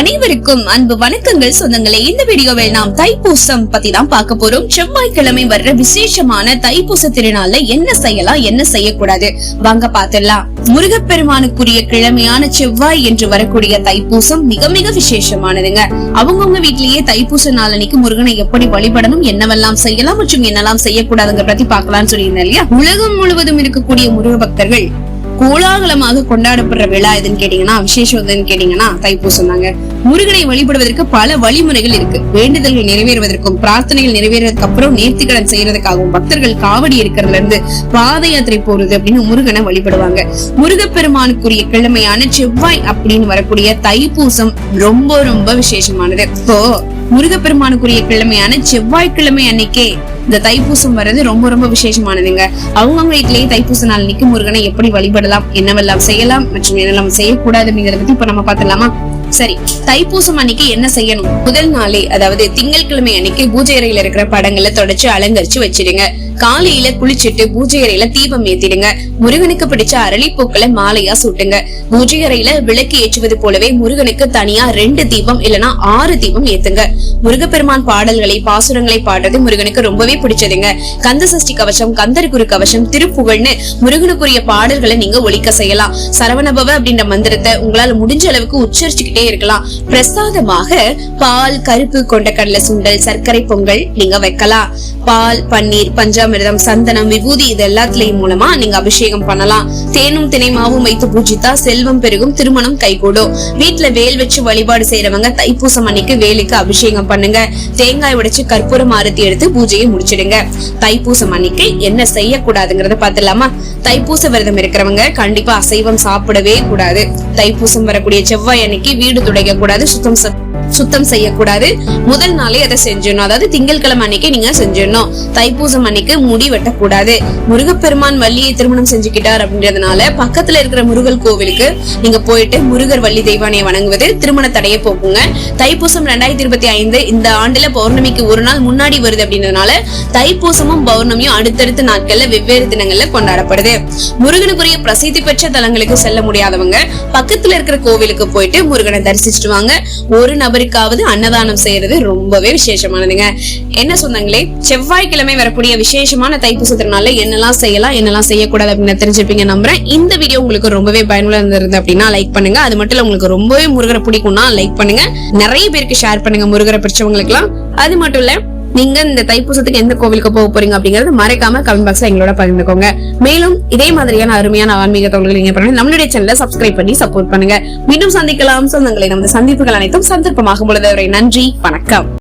அனைவருக்கும் அன்பு வணக்கங்கள். சொந்தங்களே இந்த வீடியோவில் நாம் தைப்பூசம் பத்தி தான் பார்க்க போறோம். செவ்வாய்க்கிழமை வர்ற விசேஷமான தைப்பூச திருநாள்ல என்ன செய்யலாம் என்ன செய்யக்கூடாது? வாங்க பாத்திரலாம் முருகப்பெருமானுக்குரிய கிழமையான செவ்வாய் என்று வரக்கூடிய தைப்பூசம் மிக மிக விசேஷமானதுங்க. அவங்கவுங்க வீட்லயே தைப்பூச நாளன்னைக்கு முருகனை எப்படி வழிபடணும் என்னவெல்லாம் செய்யலாம் மற்றும் என்னெல்லாம் செய்யக்கூடாதுங்க பத்தி பார்க்கலாம்னு சொல்லியிருந்தேன் இல்லையா? உலகம் முழுவதும் இருக்கக்கூடிய முருக பக்தர்கள் கோலாகலமாக கொண்டாடப்படுற விழா எதுன்னு கேட்டீங்கன்னா விசேஷம் எதுன்னு கேட்டீங்கன்னா தைப்பூசம் தாங்க. முருகனை வழிபடுவதற்கு பல வழிமுறைகள் இருக்கு. வேண்டுதல்கள் நிறைவேறுவதற்கும் பிரார்த்தனைகள் நிறைவேறதுக்கு அப்புறம் நேர்த்திக்கடன் செய்யறதுக்காகவும் பக்தர்கள் காவடி இருக்கிறதுல இருந்து பாத யாத்திரை போறது அப்படின்னு முருகனை வழிபடுவாங்க. முருகப்பெருமானுக்குரிய கிழமையான செவ்வாய் அப்படின்னு வரக்கூடிய தைப்பூசம் ரொம்ப ரொம்ப விசேஷமானது. இப்போ முருகப்பெருமானுக்குரிய கிழமையான செவ்வாய்க்கிழமை அன்னைக்கே இந்த தைப்பூசம் வர்றது ரொம்ப ரொம்ப விசேஷமானதுங்க. அவங்கவுங்க வீட்லயே தைப்பூச நாள் அன்னைக்கு முருகனை எப்படி வழிபடலாம் என்னவெல்லாம் செய்யலாம் மற்றும் என்னெல்லாம் செய்யக்கூடாது அப்படிங்கறத பத்தி இப்ப நம்ம பாத்துலாமா சரி தைப்பூசம் அன்னைக்கு என்ன செய்யணும்? முதல் நாளே அதாவது திங்கட்கிழமை அன்னைக்கு பூஜை அறையில இருக்கிற படங்களை தொடச்சு அலங்கரிச்சு வச்சிருங்க காலையில குளிச்சிட்டு பூஜை அறையில தீபம் ஏத்திடுங்க. முருகனுக்கு பிடிச்ச அரளிப்பூக்களை மாலையா சுட்டுங்க. பூஜை அறையில விளக்கு ஏற்றுவது போலவே முருகனுக்கு தனியா ரெண்டு தீபம் இல்லனா ஆறு தீபம் ஏத்துங்க. முருகப்பெருமான் பாடல்களை பாசுரங்களை பாடுறது முருகனுக்கு ரொம்பவே பிடிச்சதுங்க. கந்த சஷ்டி கவசம் கந்தர் குரு கவசம் திருப்புகழ்னு முருகனுக்குரிய பாடல்களை நீங்க ஒழிக்க செய்யலாம். சரவணபவ அப்படின்ற மந்திரத்தை உங்களால முடிஞ்ச அளவுக்கு உச்சரிச்சுக்கிட்டே இருக்கலாம். பிரசாதமாக பால் கருப்பு கொண்ட கடலை சுண்டல் சர்க்கரை பொங்கல் நீங்க வைக்கலாம். பால் பன்னீர் பஞ்சாமிரதம் சந்தனம் விபூதி இது எல்லாத்துலயும் மூலமா நீங்க அபிஷேகம் பண்ணலாம். தேனும் தினை மாவும் வைத்து பூஜித்தா செல்வம் பெருகும் திருமணம் கைகூடும். வீட்டுல வேல் வச்சு வழிபாடு செய்யறவங்க தைப்பூசம் அன்னைக்கு வேலுக்கு அபிஷேகம் பண்ணுங்க. தேங்காய் உடைச்சு கற்பூரம் ஆரத்தி எடுத்து பூஜையை முடிச்சிடுங்க. தைப்பூசம் அன்னைக்கு என்ன செய்யக்கூடாதுங்கிறத பாத்துலாமா தைப்பூச விரதம் இருக்கிறவங்க கண்டிப்பா அசைவம் சாப்பிடவே கூடாது. தைப்பூசம் வரக்கூடிய செவ்வாய் அன்னைக்கு வீடு துடைக்க கூடாது சுத்தம் செ- சுத்தம் செய்யக்கூடாது. முதல் நாளே அதை செஞ்சிடணும். அதாவது திங்கட்கிழமை அன்னைக்கு நீங்க செஞ்சிடணும். தைப்பூசம் அன்னைக்கு முடி வெட்டக்கூடாது. முருகப்பெருமான் வள்ளியை திருமணம் செஞ்சுக்கிட்டார் அப்படின்றதுனால பக்கத்துல இருக்கிற முருகல் கோவிலுக்கு நீங்க போயிட்டு முருகர் வள்ளி தெய்வானை வணங்குவது திருமண தடையை போக்குங்க. தைப்பூசம் ரெண்டாயிரத்தி இருபத்தி ஐந்து இந்த ஆண்டுல பௌர்ணமிக்கு ஒரு நாள் முன்னாடி வருது அப்படின்றதுனால தைப்பூசமும் பௌர்ணமியும் அடுத்தடுத்த நாட்கள்ல வெவ்வேறு தினங்கள்ல கொண்டாடப்படுது. முருகனுக்குரிய பிரசித்தி பெற்ற தலங்களுக்கு செல்ல முடியாதவங்க பக்கத்துல இருக்கிற கோவிலுக்கு போயிட்டு முருகனை தரிசிச்சுட்டு வாங்க. ஒரு நபர் அவருக்காவது அன்னதானம் செய்யறது ரொம்பவே விசேஷமானதுங்க. என்ன சொந்தங்களே செவ்வாய்க்கிழமை வரக்கூடிய விசேஷமான தைப்பூச திருநாள்ல என்னெல்லாம் செய்யலாம் என்னெல்லாம் செய்யக்கூடாது அப்படின்னு தெரிஞ்சுப்பீங்க நம்புறேன். இந்த வீடியோ உங்களுக்கு ரொம்பவே பயனுள்ள இருந்தது அப்படின்னா லைக் பண்ணுங்க. அது மட்டும் உங்களுக்கு ரொம்பவே முருகரை பிடிக்கும்னா லைக் பண்ணுங்க. நிறைய பேருக்கு ஷேர் பண்ணுங்க முருகரை பிடிச்சவங்களுக்கு எல்லாம் அது மட்டும் இல்ல நீங்க இந்த தைப்பூசத்துக்கு எந்த கோவிலுக்கு போக போறீங்க அப்படிங்கறது மறைக்காம கமெண்ட் பாக்ஸ்ல எங்களோட பகிர்ந்துக்கோங்க. மேலும் இதே மாதிரியான அருமையான ஆன்மீக தகவல்கள் நீங்க பண்ணுங்க நம்மளுடைய சேனலை சப்ஸ்கிரைப் பண்ணி சப்போர்ட் பண்ணுங்க. மீண்டும் சந்திக்கலாம். சொந்தங்களை நமது சந்திப்புகள் அனைத்தும் சந்தர்ப்பமாகும் பொழுது நன்றி. வணக்கம்.